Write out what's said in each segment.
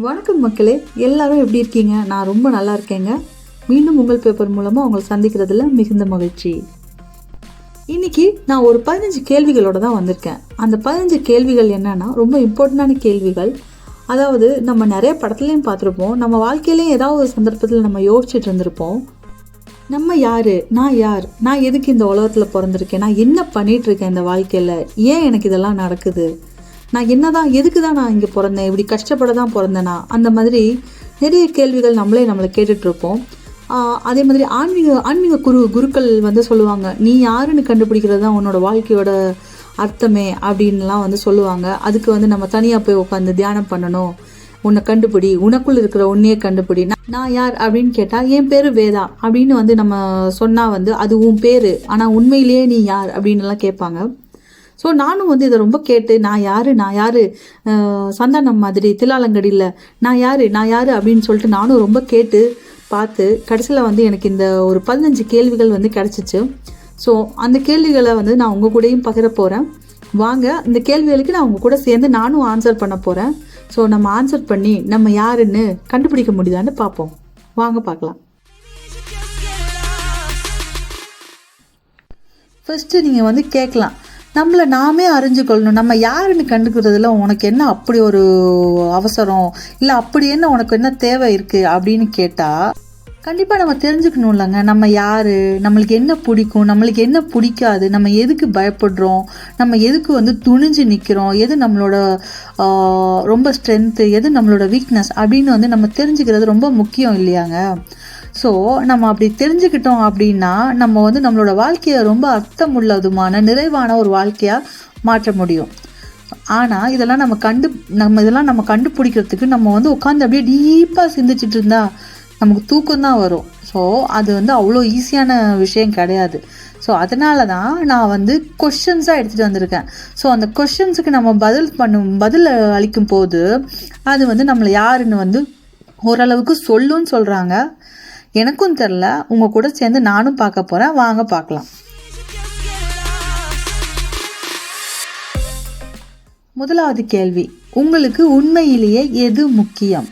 வணக்கம் மக்களே எல்லாரும் எப்படி இருக்கீங்க? நான் ரொம்ப நல்லா இருக்கேங்க. மீண்டும் உங்கள் பேப்பர் மூலமாக உங்களை சந்திக்கிறதுல மிகுந்த மகிழ்ச்சி. இன்னைக்கு நான் ஒரு பதினஞ்சு கேள்விகளோடு தான் வந்திருக்கேன். அந்த பதினஞ்சு கேள்விகள் என்னென்னா ரொம்ப இம்பார்ட்டண்டான கேள்விகள். அதாவது நம்ம நிறைய படத்துலையும் பார்த்துருப்போம். நம்ம வாழ்க்கையிலையும் ஏதாவது ஒரு சந்தர்ப்பத்தில் நம்ம யோசிச்சுட்டு இருந்திருப்போம். நம்ம யார்? நான் யார்? நான் எதுக்கு இந்த உலகத்தில் பிறந்திருக்கேன்? நான் என்ன பண்ணிகிட்ருக்கேன் இந்த வாழ்க்கையில்? ஏன் எனக்கு இதெல்லாம் நடக்குது? நான் என்னதான் எதுக்கு தான் நான் இங்கே பிறந்தேன்? இப்படி கஷ்டப்பட தான் பிறந்தேனா? அந்த மாதிரி நிறைய கேள்விகள் நம்மளே நம்மளை கேட்டுட்ருப்போம் அதே மாதிரி ஆன்மீக ஆன்மீக குரு குருக்கள் வந்து சொல்லுவாங்க நீ யாருன்னு கண்டுபிடிக்கிறது தான் உன்னோட வாழ்க்கையோட அர்த்தமே அப்படின்லாம் வந்து சொல்லுவாங்க. அதுக்கு வந்து நம்ம தனியாக போய் உட்காந்து தியானம் பண்ணணும். உன்னை கண்டுபிடி உனக்குள் இருக்கிற உன்னையே கண்டுபிடி. நான் யார் அப்படின்னு கேட்டால் என் பேர் வேதா அப்படின்னு வந்து நம்ம சொன்னால் வந்து அது உன் பேர் ஆனால் உண்மையிலேயே நீ யார்? அப்படின்னு எல்லாம் கேட்பாங்க. ஸோ நானும் வந்து இதை ரொம்ப கேட்டு நான் யாரு நான் யாரு சந்தானம் மாதிரி தில்லாலங்கடியில் நான் யாரு நான் யாரு அப்படின்னு சொல்லிட்டு நானும் ரொம்ப கேட்டு பார்த்து கடைசியில் வந்து எனக்கு இந்த ஒரு பதினஞ்சு கேள்விகள் வந்து கிடச்சிச்சு. ஸோ அந்த கேள்விகளை வந்து நான் உங்கள் கூடயும் பகிர போகிறேன் வாங்க இந்த கேள்விகளுக்கு நான் உங்கள் கூட சேர்ந்து நானும் ஆன்சர் பண்ண போகிறேன் ஸோ நம்ம ஆன்சர் பண்ணி நம்ம யாருன்னு கண்டுபிடிக்க முடியுதான்னு பார்ப்போம். வாங்க பார்க்கலாம். ஃபஸ்ட்டு நீங்கள் வந்து கேட்கலாம். நம்மளை நாமே அறிஞ்சுக்கொள்ளணும். நம்ம யாருன்னு கண்டுக்கிறதுல உனக்கு என்ன அப்படி ஒரு அவசரம்? இல்லை அப்படி என்ன உனக்கு என்ன தேவை இருக்குது அப்படின்னு கேட்டால் கண்டிப்பாக நம்ம தெரிஞ்சுக்கணும் இல்லைங்க நம்ம யார்? நம்மளுக்கு என்ன பிடிக்கும்? நம்மளுக்கு என்ன பிடிக்காது? நம்ம எதுக்கு பயப்படுறோம்? நம்ம எதுக்கு வந்து துணிஞ்சு நிற்கிறோம் எது நம்மளோட ரொம்ப ஸ்ட்ரென்த்து எது நம்மளோட வீக்னஸ் அப்படின்னு வந்து நம்ம தெரிஞ்சுக்கிறது ரொம்ப முக்கியம் இல்லையாங்க? ஸோ நம்ம அப்படி தெரிஞ்சுக்கிட்டோம் அப்படின்னா நம்ம வந்து நம்மளோட வாழ்க்கையை ரொம்ப அர்த்தமுள்ளதுமான நிறைவான ஒரு வாழ்க்கையாக மாற்ற முடியும். ஆனால் இதெல்லாம் நம்ம கண்டு நம்ம இதெல்லாம் நம்ம கண்டுபிடிக்கிறதுக்கு நம்ம வந்து உட்காந்து அப்படியே டீப்பாக சிந்திச்சிட்டு இருந்தா நமக்கு தூக்கம் தான் வரும். ஸோ அது வந்து அவ்வளோ ஈஸியான விஷயம் கிடையாது. ஸோ அதனால தான் நான் வந்து கொஷின்ஸாக எடுத்துகிட்டு வந்திருக்கேன். ஸோ அந்த கொஷின்ஸுக்கு நம்ம பதில் பண்ணும் பதில் அளிக்கும் போது அது வந்து நம்மளை யாருன்னு வந்து ஓரளவுக்கு சொல்லுன்னு சொல்கிறாங்க எனக்கும் தெரில உங்கள் கூட சேர்ந்து நானும் பார்க்க போகிறேன் வாங்க பார்க்கலாம். முதலாவது கேள்வி. உங்களுக்கு உண்மையிலேயே எது முக்கியம்?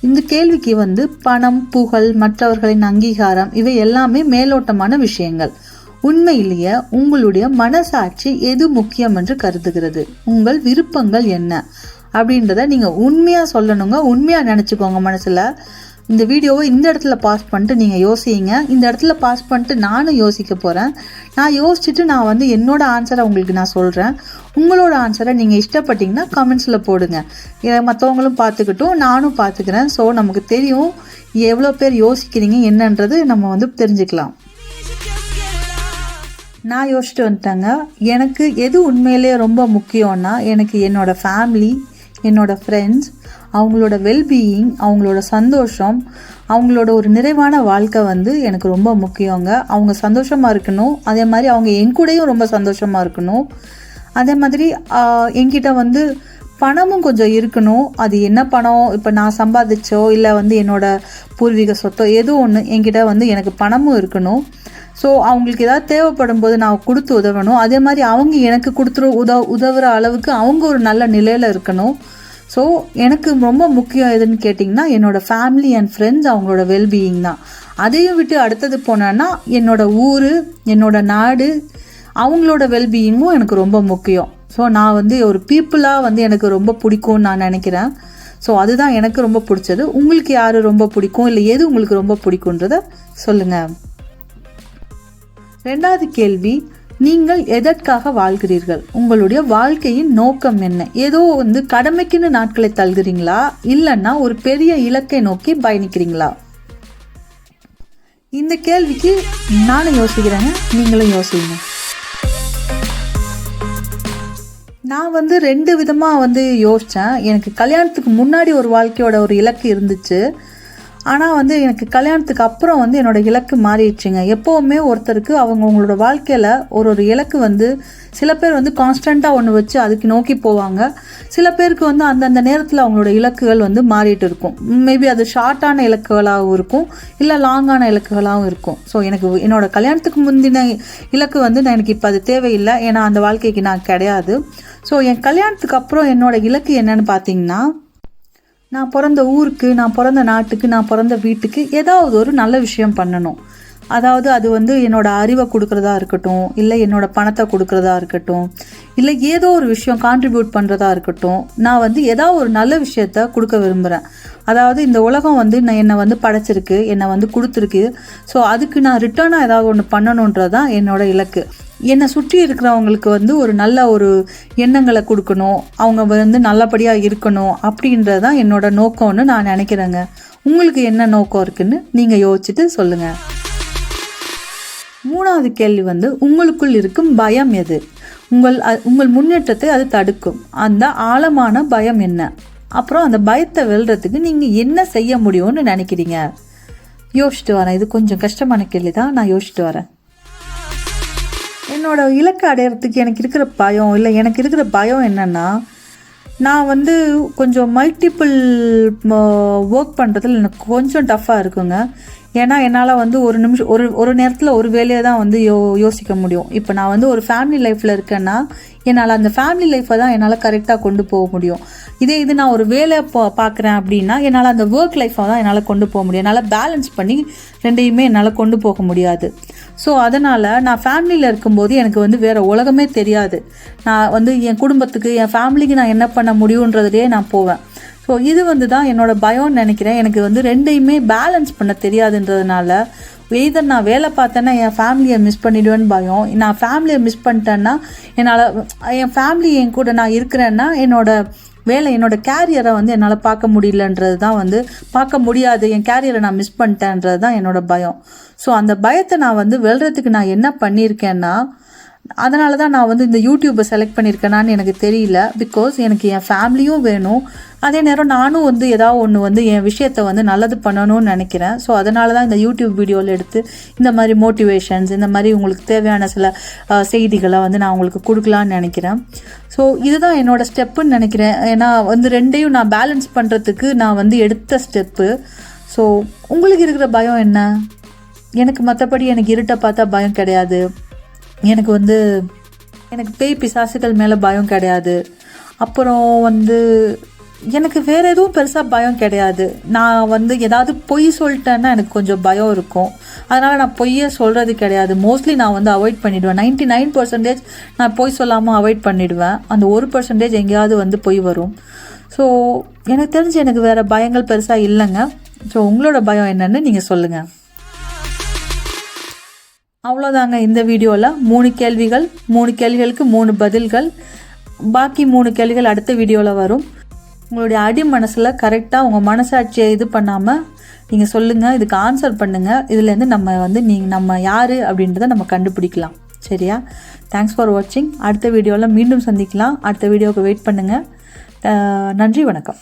இந்த கேள்விக்கு வந்து பணம் புகழ் மற்றவர்களின் அங்கீகாரம் இவை எல்லாமே மேலோட்டமான விஷயங்கள். உண்மையிலேயே உங்களுடைய மனசாட்சி எது முக்கியம் என்று கருதுகிறது? உங்கள் விருப்பங்கள் என்ன? அப்படின்றத நீங்கள் உண்மையாக சொல்லணுங்க. உண்மையாக நினச்சிக்கோங்க மனசில். இந்த வீடியோவை இந்த இடத்துல பாஸ் பண்ணிட்டு நீங்கள் யோசிங்க. இந்த இடத்துல பாஸ் பண்ணிட்டு நானும் யோசிக்க போகிறேன் நான் யோசிச்சுட்டு நான் வந்து என்னோட ஆன்சரை உங்களுக்கு நான் சொல்கிறேன் உங்களோட ஆன்சரை நீங்கள் இஷ்டப்பட்டீங்கன்னா கமெண்ட்ஸில் போடுங்க. மற்றவங்களும் பார்த்துக்கிட்டும் நானும் பார்த்துக்கிறேன். ஸோ நமக்கு தெரியும் எவ்வளோ பேர் யோசிக்கிறீங்க என்னன்றது நம்ம வந்து தெரிஞ்சுக்கலாம். நான் யோசிச்சுட்டு வந்துட்டேங்க. எனக்கு எது உண்மையிலேயே ரொம்ப முக்கியம்னா எனக்கு என்னோடய ஃபேமிலி என்னோடய ஃப்ரெண்ட்ஸ் அவங்களோட வெல்பீயிங் அவங்களோட சந்தோஷம் அவங்களோட ஒரு நிறைவான வாழ்க்கை வந்து எனக்கு ரொம்ப முக்கியங்க. அவங்க சந்தோஷமாக இருக்கணும். அதே மாதிரி அவங்க என் கூடயும் ரொம்ப சந்தோஷமாக இருக்கணும். அதே மாதிரி என்கிட்ட வந்து பணமும் கொஞ்சம் இருக்கணும். அது என்ன பணம்? இப்போ நான் சம்பாதிச்சோ இல்லை வந்து என்னோட பூர்வீக சொத்தோ ஏதோ ஒன்று என்கிட்ட வந்து எனக்கு பணமும் இருக்கணும். ஸோ அவங்களுக்கு ஏதாவது தேவைப்படும் போது நான் கொடுத்து உதவணும். அதே மாதிரி அவங்க எனக்கு கொடுத்துரு உத உதவுற அளவுக்கு அவங்க ஒரு நல்ல நிலையில் இருக்கணும். ஸோ எனக்கு ரொம்ப முக்கியம் எதுன்னு கேட்டிங்கன்னா என்னோட ஃபேமிலி அண்ட் ஃப்ரெண்ட்ஸ் அவங்களோட வெல்பீயிங் தான். அதையும் விட்டு அடுத்தது போனேன்னா என்னோடய ஊர் என்னோட நாடு அவங்களோட வெல்பீயிங்கும் எனக்கு ரொம்ப முக்கியம். ஸோ நான் வந்து ஒரு பீப்புளாக வந்து எனக்கு ரொம்ப பிடிக்கும்னு நான் நினைக்கிறேன். ஸோ அதுதான் எனக்கு ரொம்ப பிடிச்சது. உங்களுக்கு யார் ரொம்ப பிடிக்கும்? இல்லை எது உங்களுக்கு ரொம்ப பிடிக்குன்றத சொல்லுங்கள் ரெண்டாவது கேள்வி நீங்கள் எதற்காக வாழ்கிறீர்கள்? உங்களுடைய வாழ்க்கையின் நோக்கம் என்ன? ஏதோ வந்து கடமைக்குன்னு நாட்களை தள்ளுகிறீங்களா இல்லைன்னா ஒரு பெரிய இலக்கை நோக்கி பயணிக்கிறீங்களா? இந்த கேள்விக்கு நானும் யோசிக்கிறேங்க. நீங்களும் யோசிங்க. நான் வந்து ரெண்டு விதமாக வந்து யோசித்தேன் எனக்கு கல்யாணத்துக்கு முன்னாடி ஒரு வாழ்க்கையோட ஒரு இலக்கு இருந்துச்சு. ஆனால் வந்து எனக்கு கல்யாணத்துக்கு அப்புறம் வந்து என்னோடய இலக்கு மாறிடுச்சுங்க. எப்போவுமே ஒருத்தருக்கு அவங்க அவங்களோட வாழ்க்கையில் ஒரு ஒரு இலக்கு வந்து சில பேர் வந்து கான்ஸ்டண்ட்டாக ஒன்று வச்சு அதுக்கு நோக்கி போவாங்க. சில பேருக்கு வந்து அந்தந்த நேரத்தில் அவங்களோட இலக்குகள் வந்து மாறிட்டு இருக்கும். மேபி அது ஷார்ட்டான இலக்குகளாகவும் இருக்கும். இல்லை லாங்கான இலக்குகளாகவும் இருக்கும். ஸோ எனக்கு என்னோட கல்யாணத்துக்கு முந்தின இலக்கு வந்து நான் எனக்கு இப்போ அது தேவையில்லை. ஏன்னா அந்த வாழ்க்கைக்கு நான் கிடையாது. ஸோ என் கல்யாணத்துக்கு அப்புறம் என்னோடய இலக்கு என்னன்னு பார்த்தீங்கன்னா நான் பிறந்த ஊருக்கு நான் பிறந்த நாட்டுக்கு நான் பிறந்த வீட்டுக்கு ஏதாவது ஒரு நல்ல விஷயம் பண்ணணும். அதாவது அது வந்து என்னோட அறிவை கொடுக்குறதா இருக்கட்டும் இல்லை என்னோட பணத்தை கொடுக்குறதா இருக்கட்டும் இல்லை ஏதோ ஒரு விஷயம் கான்ட்ரிபியூட் பண்ணுறதா இருக்கட்டும் நான் வந்து ஏதாவது ஒரு நல்ல விஷயத்த கொடுக்க விரும்புகிறேன் அதாவது இந்த உலகம் வந்து நான் என்னை வந்து படைச்சிருக்கு என்னை வந்து கொடுத்துருக்கு. ஸோ அதுக்கு நான் ரிட்டர்னாக ஏதாவது ஒன்று பண்ணணுன்றது தான் என்னோட இலக்கு. என்னை சுற்றி இருக்கிறவங்களுக்கு வந்து ஒரு நல்ல ஒரு எண்ணங்களை கொடுக்கணும். அவங்க வந்து நல்லபடியாக இருக்கணும் அப்படின்றது தான் என்னோட நோக்கம்னு நான் நினைக்கிறேங்க. உங்களுக்கு என்ன நோக்கம் இருக்குன்னு நீங்கள் யோசிச்சுட்டு சொல்லுங்கள் மூணாவது கேள்வி வந்து உங்களுக்குள் இருக்கும் பயம் எது? உங்கள் உங்கள் முன்னேற்றத்தை அது தடுக்கும். அந்த ஆழமான பயம் என்ன? அப்புறம் அந்த பயத்தை வெல்றதுக்கு நீங்கள் என்ன செய்ய முடியும்னு நினைக்கிறீங்க? யோசிச்சுட்டு வரேன். இது கொஞ்சம் கஷ்டமான கேள்வி தான் நான் யோசிச்சுட்டு வரேன். என்னோட இலக்கை அடையிறதுக்கு எனக்கு இருக்கிற பயம் இல்லை எனக்கு இருக்கிற பயம் என்னென்னா நான் வந்து கொஞ்சம் மல்டிபிள் ஒர்க் பண்ணுறதுல எனக்கு கொஞ்சம் டஃப்பாக இருக்குங்க. ஏன்னா என்னால் வந்து ஒரு நிமிஷம் ஒரு ஒரு நேரத்தில் ஒரு வேலையை தான் வந்து யோ யோசிக்க முடியும். இப்போ நான் வந்து ஒரு ஃபேமிலி லைஃப்பில் இருக்கேன்னா என்னால் அந்த ஃபேமிலி லைஃப்பை தான் என்னால் கரெக்டாக கொண்டு போக முடியும். இதே இது நான் ஒரு வேலை பா பார்க்குறேன் அப்படின்னா என்னால் அந்த ஒர்க் லைஃப்பை தான் என்னால் கொண்டு போக முடியும். என்னால் பேலன்ஸ் பண்ணி ரெண்டையுமே என்னால் கொண்டு போக முடியாது. ஸோ அதனால் நான் ஃபேமிலியில் இருக்கும்போது எனக்கு வந்து வேறு உலகமே தெரியாது. நான் வந்து என் குடும்பத்துக்கு என் ஃபேமிலிக்கு நான் என்ன பண்ண முடியுன்றதுலேயே நான் போவேன். ஸோ இது வந்து தான் என்னோடய பயம்னு நினைக்கிறேன். எனக்கு வந்து ரெண்டையுமே பேலன்ஸ் பண்ண தெரியாதுன்றதுனால எய்தர் நான் வேலை பார்த்தேன்னா என் ஃபேமிலியை மிஸ் பண்ணிவிடுவேன்னு பயம். நான் ஃபேமிலியை மிஸ் பண்ணிட்டேன்னா என்னால் என் ஃபேமிலி என் கூட நான் இருக்கிறேன்னா என்னோடய வேலை என்னோட கேரியரை வந்து என்னால் பார்க்க முடியலன்றது தான் வந்து பார்க்க முடியாது. என் கேரியரை நான் மிஸ் பண்ணிட்டேன்றது தான் என்னோடய பயம். ஸோ அந்த பயத்தை நான் வந்து வெல்றதுக்கு நான் என்ன பண்ணியிருக்கேன்னா அதனால தான் நான் வந்து இந்த யூடியூப்பை செலக்ட் பண்ணியிருக்கேனான்னு எனக்கு தெரியல. பிகாஸ் எனக்கு என் ஃபேமிலியும் வேணும். அதே நேரம் நானும் வந்து ஏதாவது ஒன்று வந்து என் விஷயத்தை வந்து நல்லது பண்ணணும்னு நினைக்கிறேன். ஸோ அதனால தான் இந்த யூடியூப் வீடியோவில் எடுத்து இந்த மாதிரி மோட்டிவேஷன்ஸ் இந்த மாதிரி உங்களுக்கு தேவையான சில செய்திகளை வந்து நான் உங்களுக்கு கொடுக்கலான்னு நினைக்கிறேன். ஸோ இதுதான் என்னோடய ஸ்டெப்புன்னு நினைக்கிறேன். ஏன்னா வந்து ரெண்டையும் நான் பேலன்ஸ் பண்ணுறதுக்கு நான் வந்து எடுத்த ஸ்டெப்பு ஸோ உங்களுக்கு இருக்கிற பயம் என்ன? எனக்கு மற்றபடி எனக்கு இருட்டை பார்த்தா பயம் கிடையாது. எனக்கு வந்து எனக்கு பேய் பிசாசுகள் மேலே பயம் கிடையாது. அப்புறம் வந்து எனக்கு வேறு எதுவும் பெருசாக பயம் கிடையாது. நான் வந்து ஏதாவது பொய் சொல்லிட்டேன்னா எனக்கு கொஞ்சம் பயம் இருக்கும். அதனால் நான் பொய்யே சொல்கிறது கிடையாது. மோஸ்ட்லி நான் வந்து அவாய்ட் பண்ணிவிடுவேன் நைன்ட்டி நைன் பர்சன்டேஜ் நான் பொய் சொல்லாமல் அவாய்ட் பண்ணிவிடுவேன் அந்த ஒரு பர்சன்டேஜ் எங்கேயாவது வந்து பொய் வரும். ஸோ எனக்கு தெரிஞ்சு எனக்கு வேறு பயங்கள் பெருசாக இல்லைங்க. ஸோ உங்களோட பயம் என்னென்னு நீங்கள் சொல்லுங்கள் அவ்வளோதாங்க இந்த வீடியோவில். மூணு கேள்விகள் மூணு கேள்விகளுக்கு மூணு பதில்கள். பாக்கி மூணு கேள்விகள் அடுத்த வீடியோவில் வரும். உங்களுடைய அடி மனசில் கரெக்டாக உங்கள் மனசாட்சியை இது பண்ணாமல் நீங்கள் சொல்லுங்கள் இதுக்கு ஆன்சர் பண்ணுங்கள் இதுலேருந்து நம்ம வந்து நீங்கள் நம்ம யார் அப்படின்றத நம்ம கண்டுபிடிக்கலாம். சரியா? தேங்க்ஸ் ஃபார் வாட்சிங் அடுத்த வீடியோவில் மீண்டும் சந்திக்கலாம். அடுத்த வீடியோவுக்கு வெயிட் பண்ணுங்கள் நன்றி வணக்கம்.